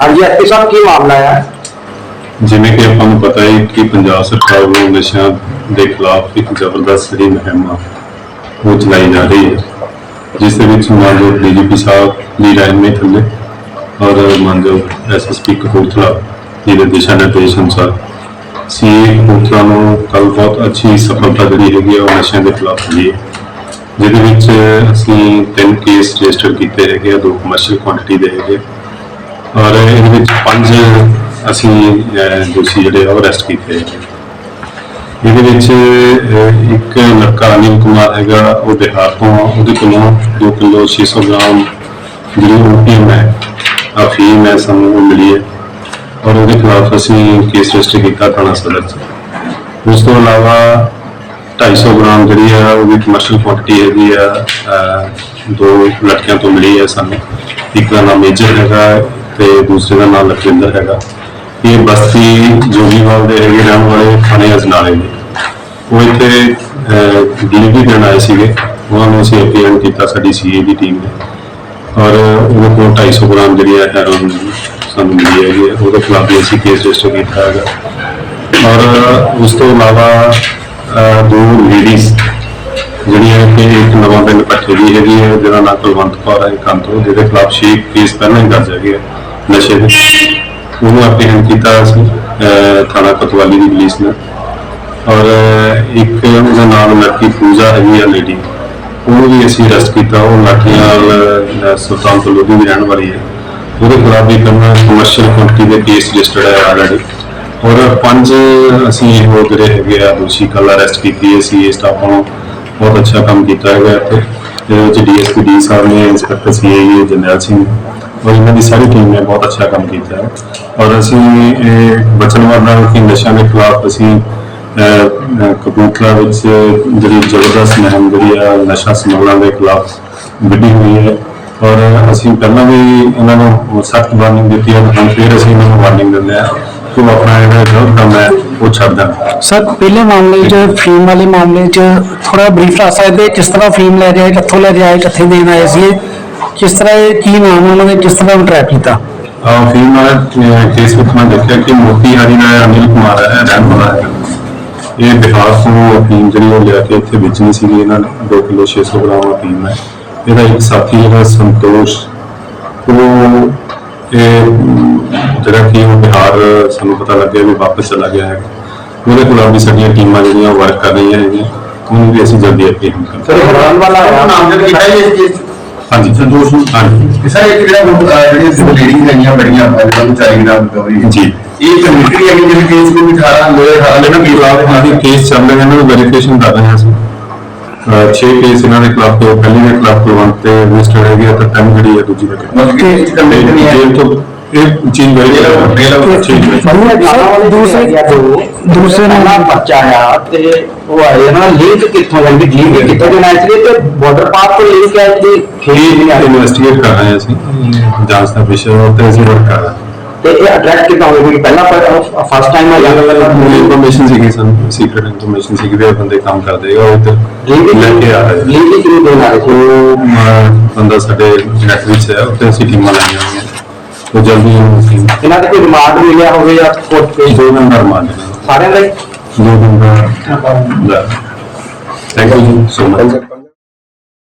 ਹਾਂਜੀ ਐਸਪੀ ਸਾਹਿਬ, ਕੀ ਮਾਮਲਾ ਹੈ? ਜਿਵੇਂ ਕਿ ਆਪਾਂ ਨੂੰ ਪਤਾ ਹੈ ਕਿ ਪੰਜਾਬ ਸਰਕਾਰ ਵੱਲੋਂ ਨਸ਼ਿਆਂ ਦੇ ਖਿਲਾਫ ਇੱਕ ਜ਼ਬਰਦਸਤ ਜਿਹੜੀ ਮੁਹਿੰਮ ਆ ਉਹ ਚਲਾਈ ਜਾ ਰਹੀ ਹੈ। ਜਿਸ ਦੇ ਵਿੱਚ ਮਾਨਯੋਗ ਡੀਜੀਪੀ ਸਾਹਿਬ ਦੀ ਰਹਿਨਮਾਈ ਥੱਲੇ ਔਰ ਮਾਨਯੋਗ ਐਸਐਸਪੀ ਕਪੂਰਥਲਾ ਜੀ ਦੇ ਦਿਸ਼ਾ ਨਿਰਦੇਸ਼ ਅਨੁਸਾਰ ਸੀਏ ਕਪੂਰਥਲਾ ਨੂੰ ਕੱਲ ਬਹੁਤ ਅੱਛੀ ਸਫਲਤਾ ਜਿਹੜੀ ਹੈਗੀ ਆ ਉਹ ਨਸ਼ਿਆਂ ਦੇ ਖਿਲਾਫ ਮਿਲੀ ਹੈ। ਜਿਹਦੇ ਵਿੱਚ ਅਸੀਂ ਤਿੰਨ ਕੇਸ ਰਜਿਸਟਰ ਕੀਤੇ ਹੈਗੇ ਆ, ਦੋ ਕਮਰਸ਼ੀਅਲ ਕੁਆਂਟੀਟੀ ਦੇ ਹੈਗੇ ਔਰ ਇਹਦੇ ਵਿੱਚ ਪੰਜ ਅਸੀਂ ਦੋਸ਼ੀ ਜਿਹੜੇ ਆ, ਉਹ ਅਰੈਸਟ ਕੀਤੇ ਹੈਗੇ ਇਹਦੇ ਵਿੱਚ ਇੱਕ ਲੜਕਾ ਅਨਿਲ ਕੁਮਾਰ ਹੈਗਾ, ਉਹ ਬਿਹਾਰ ਤੋਂ ਆ। ਉਹਦੇ ਕੋਲੋਂ 2 ਕਿਲੋ 600 ਗ੍ਰਾਮ ਜਿਹੜੀ ਓਪੀਐਮ ਹੈ ਅਫੀਮ ਹੈ, ਸਾਨੂੰ ਉਹ ਮਿਲੀ ਹੈ। ਔਰ ਉਹਦੇ ਖਿਲਾਫ ਅਸੀਂ ਕੇਸ ਰਜਿਸਟਰ ਕੀਤਾ ਥਾਣਾ ਸਦਰ 'ਚ। ਉਸ ਤੋਂ ਇਲਾਵਾ 250 ਗ੍ਰਾਮ ਜਿਹੜੀ ਆ ਉਹ ਵੀ ਕਮਰਸ਼ੀਅਲ ਕੁਆਂਟੀਟੀ ਹੈਗੀ ਆ ਅਹ, ਦੋ ਲੜਕਿਆਂ ਤੋਂ ਮਿਲੀ ਹੈ ਸਾਨੂੰ। ਇੱਕ ਦਾ ਨਾਮ ਮੇਜਰ ਹੈਗਾ ਤੇ ਦੂਸਰੇ ਦਾ ਨਾਮ ਲਖਵਿੰਦਰ ਹੈਗਾ। ਇਹ ਬਸਤੀ ਜੋਗੀਵਾਲ ਦੇ ਹੈਗੇ ਰਹਿਣ ਵਾਲੇ ਥਾਣੇ ਅਜਨਾਲੇ ਦੇ। ਉਹ ਇੱਥੇ ਡਿਲੀਵਰੀ ਦੇਣ ਆਏ ਸੀਗੇ। ਉਹਨਾਂ ਨੂੰ ਅਸੀਂ ਅਪੀਲ ਕੀਤਾ ਸਾਡੀ ਸੀਏ ਦੀ ਟੀਮ ਨੇ। ਔਰ ਉਹਦੇ ਕੋਲ 250 ਗ੍ਰਾਮ ਜਿਹੜੀ ਹੈ ਹੈਰੋਇਨ ਸਾਨੂੰ ਮਿਲੀ ਹੈਗੀ ਹੈ ਉਹਦੇ ਖਿਲਾਫ ਵੀ ਅਸੀਂ ਕੇਸ ਰਜਿਸਟਰ ਕੀਤਾ ਹੈਗਾ। ਔਰ ਉਸ ਤੋਂ ਇਲਾਵਾ ਦੋ ਲੇਡੀਜ਼ ਜਿਹੜੀਆਂ ਕਿ ਇੱਕ ਨਵਾਂ ਪਿੰਡ ਪੱਠੇ ਦੀ ਹੈਗੀ ਹੈ ਜਿਹਦਾ ਨਾਮ ਕੁਲਵੰਤ ਕੌਰ ਹੈ ਕੰਤੋ ਜਿਹਦੇ ਖਿਲਾਫ ਛੇ ਕੇਸ ਪਹਿਲਾਂ ਹੀ ਦਰਜ ਹੈਗੇ ਆ ਨਸ਼ੇ ਦੇ। ਉਹਨੂੰ ਐਪਲੀਕੈਂਟ ਕੀਤਾ ਅਸੀਂ ਥਾਣਾ ਕੋਤਵਾਲੀ ਦੀ ਪੁਲਿਸ ਨੇ। ਔਰ ਇੱਕ ਉਹਦਾ ਨਾਮ ਲੜਕੀ ਪੂਜਾ ਹੈਗੀ ਆ ਲੇਡੀ ਉਹਨੂੰ ਵੀ ਅਸੀਂ ਅਰੈਸਟ ਕੀਤਾ, ਉਹ ਲਾਠੀਆਂ ਸੁਲਤਾਨਪੁਰ ਲੋਧੀ ਦੀ ਰਹਿਣ ਵਾਲੀ ਹੈ। ਉਹਦੇ ਖਿਲਾਫ ਵੀ ਕਰਨਾ ਕਮਰਸ਼ੀਅਲ ਕੁਆਂਟੀਟੀ ਦੇ ਕੇਸ ਰਜਿਸਟਰਡ ਹੈ ਆਲਰੇਡੀ ਔਰ ਪੰਜ ਅਸੀਂ ਹੋਰ ਜਿਹੜੇ ਹੈਗੇ ਆ, ਦੋਸ਼ੀ ਕੱਲ ਅਰੈਸਟ ਕੀਤੀ ਹੈ ਸੀ ਸਟਾਫ ਨੂੰ ਬਹੁਤ ਅੱਛਾ ਕੰਮ ਕੀਤਾ ਹੈਗਾ ਇੱਥੇ। ਇਹਦੇ ਵਿੱਚ ਡੀਐਸਪੀ ਡੀ ਸਾਹਿਬ ਨੇ ਇੰਸਪੈਕਟਰ ਸੀਆਈਏ ਜਰਨੈਲ ਸਿੰਘ, ਔਰ ਇਹਨਾਂ ਦੀ ਸਾਰੀ ਟੀਮ ਨੇ ਬਹੁਤ ਅੱਛਾ ਕੰਮ ਕੀਤਾ ਹੈ। ਔਰ ਅਸੀਂ ਇਹ ਬਚਨ ਨਾਲ ਕਿ ਨਸ਼ਿਆਂ ਦੇ ਖਿਲਾਫ ਅਸੀਂ ਕਪੂਰਥਲਾ ਵਿੱਚ ਜਿਹੜੀ ਜ਼ਬਰਦਸਤ ਮੁਹਿੰਮ ਜਿਹੜੀ ਆ, ਨਸ਼ਾ ਸਮਗਲਰਾਂ ਦੇ ਖਿਲਾਫ ਵਿੱਢੀ ਹੋਈ ਹੈ। ਔਰ ਅਸੀਂ ਪਹਿਲਾਂ ਵੀ ਇਹਨਾਂ ਨੂੰ ਸਖਤ ਵਾਰਨਿੰਗ ਦਿੱਤੀ ਹੈ, ਹੁਣ ਫਿਰ ਅਸੀਂ ਇਹਨਾਂ ਨੂੰ ਵਾਰਨਿੰਗ ਦਿੰਦੇ ਆ ਉਹ ਆਪਣਾ ਜਿਹੜਾ ਗਲਤ ਕੰਮ ਹੈ ਉਹ ਛੱਡ ਸਰ ਪਹਿਲੇ ਮਾਮਲੇ 'ਚ ਫੀਮ ਵਾਲੇ ਮਾਮਲੇ 'ਚ ਥੋੜਾ ਬਰੀਫ ਦੱਸ ਸਕਦੇ ਕਿਸ ਤਰ੍ਹਾਂ ਫੀਮ ਲੈ ਜਾਏ ਕਿੱਥੋਂ ਲੈ ਜਾਏ ਕਿੱਥੇ ਦੇਣ ਆਏ ਸੀ? ਕਿਸ ਤਰ੍ਹਾਂ ਇਹ ਕੀ ਨਾਮ ਉਹਨਾਂ ਦੇ ਕਿਸ ਤਰ੍ਹਾਂ ਟਰੈਕ ਕੀਤਾ? ਆ ਫਿਰ ਮੈਂ ਕੇਸ ਵਿੱਚ ਮੈਂ ਦੇਖਿਆ ਕਿ ਮੋਤੀ ਹਰੀ ਦਾ ਅਨਿਲ ਕੁਮਾਰ ਹੈ ਰਹਿਣ ਵਾਲਾ ਹੈ। ਇਹ ਬਿਹਾਰ ਤੋਂ ਅਫੀਮ ਜਿਹੜੀ ਉਹ ਲਿਆ ਕੇ ਇੱਥੇ ਵੇਚਣੀ ਸੀਗੀ ਇਹਨਾਂ ਨੇ 2 ਕਿਲੋ 600 ਗ੍ਰਾਮ ਅਫੀਮ ਹੈ। ਇਹਦਾ ਇੱਕ ਸਾਥੀ ਹੈਗਾ ਸੰਤੋਸ਼ ਉਹ ਇਹ ਅਮ, ਜਿਹੜਾ ਕਿ ਉਹ ਬਿਹਾਰ ਸਾਨੂੰ ਪਤਾ ਲੱਗਿਆ ਵੀ ਵਾਪਸ ਚਲਾ ਗਿਆ ਹੈ ਉਹਦੇ ਖਿਲਾਫ ਵੀ ਸਾਡੀਆਂ ਟੀਮਾਂ ਜਿਹੜੀਆਂ ਵਰਕ ਕਰ ਰਹੀਆਂ ਹੈਗੀਆਂ। ਉਹਨੂੰ ਵੀ ਅਸੀਂ ਜਲਦੀ ਅਪੀਲ ਕਰਾਂਗੇ। ਸਰ ਹੈਰਾਨ ਵਾਲਾ ਹੈ ਨਾਮਜ਼ਦ ਕੀਤਾ ਜੀ ਇਸ ਕੇਸ ਹਾਂਜੀ। ਸੰਤੋਸ਼ ਹਾਂਜੀ। ਸਰ ਇੱਕ ਜਿਹੜਾ ਜਿਹੜੀਆਂ ਲੇਡੀਜ਼ ਹੈਗੀਆਂ ਬੜੀਆਂ ਨੂੰ ਚਾਹੀਦੀ ਨਾ ਰਿਕਵਰੀ ਜੀ। ਇਹ ਕਮੇਟੀ ਹੈਗੀ ਜਿਹਦੇ ਕੇਸ ਨੂੰ 18 ਲੋਏ 18 ਇਹਨਾਂ ਦੇ ਖਿਲਾਫ ਇਹਨਾਂ ਦੀ ਕੇਸ ਚੱਲ ਰਹੇ ਇਹਨਾਂ ਨੂੰ ਵੈਰੀਫਿਕੇਸ਼ਨ ਕਰ ਰਹੇ ਹਾਂ ਅਸੀਂ। 6 ਕੇਸ ਇਹਨਾਂ ਦੇ ਖਿਲਾਫ ਤੋਂ ਪਹਿਲੇ ਦੇ ਖਿਲਾਫ ਕੁਲਵੰਤ ਤੇ ਰਜਿਸਟਰਡ ਹੈਗੇ ਆ ਤਾਂ ਤਿੰਨ ਜਿਹੜੀ ਹੈ ਦੂਜੀ ਦੇ ਖਿਲਾਫ ਮਤਲਬ ਕਿ ਇਹ ਕਮੇਟੀ ਨਹੀਂ ਹੈ। ਜੇਲ੍ਹ ਤੋਂ ਇਹ ਚੀਜ਼ ਵੈਰੀ ਦੂਸਰੇ ਦੂਸਰੇ ਨਾਲ ਬੱਚਾ ਆ ਤੇ ਉਹ ਆਏ ਨਾ ਲਿੰਕ ਕਿੱਥੋਂ ਜਾਂਦੀ ਲਿੰਕ ਕਿੱਥੋਂ ਦੇ ਨਾਲ ਤੇ ਬਾਰਡਰ ਪਾਰ ਤੋਂ ਲਿੰਕ ਹੈ ਨਹੀਂ ਆ ਇਨਵੈਸਟੀਗੇਟ ਕਰ ਰਹੇ ਅਸੀਂ। ਜਾਂਚ ਦਾ ਵਿਸ਼ਾ ਤੇ ਅਸੀਂ ਵਰਕ ਕਰ ਰਹੇ ਹਾਂ। ਤੇ ਇਹ ਅਟਰੈਕਟ ਕਿੱਦਾਂ ਹੋਵੇ ਪਹਿਲਾਂ ਫਸਟ ਟਾਈਮ ਆ ਜਾਂਦਾ ਪੂਰੀ ਇਨਫੋਰਮੇਸ਼ਨ ਸੀਗੀ ਸਾਨੂੰ ਸੀਕ੍ਰੀਟ ਇਨਫੋਰਮੇਸ਼ਨ ਸੀਗੀ ਵੀ ਇਹ ਬੰਦੇ ਕੰਮ ਕਰਦੇ ਆ ਉਹ ਤੇ ਲੈ ਕੇ ਆ ਰਹੇ। ਲਿੰਕ ਕਿਉਂ ਦੇਣਾ ਹੈ ਉਹ ਬੰਦਾ ਸਾਡੇ ਨੈਟ ਵਿੱਚ ਹੈ ਉੱਤੇ ਅਸੀਂ ਟੀਮਾਂ ਲਾਈਆਂ ਹੋਈਆਂ। ਉਹ ਜਲਦੀ ਅਸੀਂ ਇਹਨਾਂ ਦੇ ਕੋਈ ਰਿਮਾਂਡ ਮਿਲਿਆ ਹੋਵੇ ਜਾਂ ਕੋਰਟ ਕੇਸ ਦੋ ਦਾ ਰਿਮਾਂਡ ਹੈ ਸਾਰਿਆਂ ਦਾ? ਦੋ ਦਾ ਥੈਂਕ ਯੂ ਸੋ ਮਚ